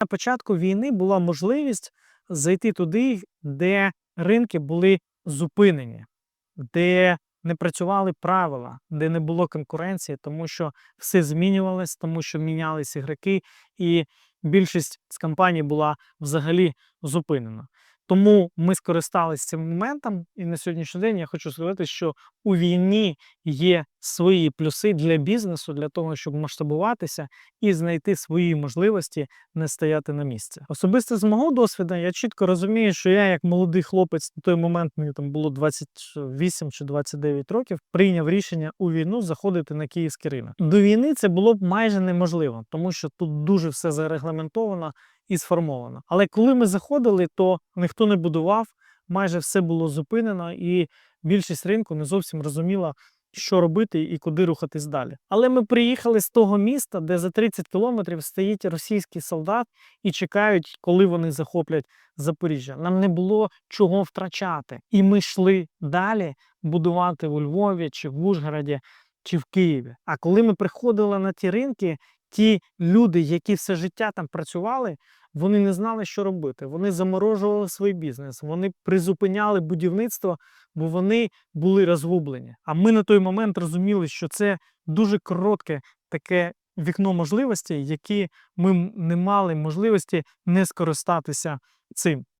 На початку війни була можливість зайти туди, де ринки були зупинені, де не працювали правила, де не було конкуренції, тому що все змінювалось, тому що мінялись ігроки, і більшість з компаній була взагалі зупинена. Тому ми скористалися цим моментом, і на сьогоднішній день я хочу сказати, що у війні є свої плюси для бізнесу, для того, щоб масштабуватися і знайти свої можливості, не стояти на місці. Особисто з мого досвіду, я чітко розумію, що я, як молодий хлопець, на той момент мені там було 28 чи 29 років, прийняв рішення у війну заходити на київський ринок. До війни це було б майже неможливо, тому що тут дуже все зарегламентовано і сформовано. Але коли ми заходили, то ніхто не будував, майже все було зупинено, і більшість ринку не зовсім розуміла, що робити і куди рухатись далі. Але ми приїхали з того міста, де за 30 кілометрів стоїть російський солдат і чекають, коли вони захоплять Запоріжжя. Нам не було чого втрачати. І ми йшли далі будувати у Львові чи в Ужгороді чи в Києві. А коли ми приходили на ті ринки, ті люди, які все життя там працювали, вони не знали, що робити. Вони заморожували свій бізнес, вони призупиняли будівництво, бо вони були розгублені. А ми на той момент розуміли, що це дуже коротке таке вікно можливостей, які ми не мали можливості не скористатися цим.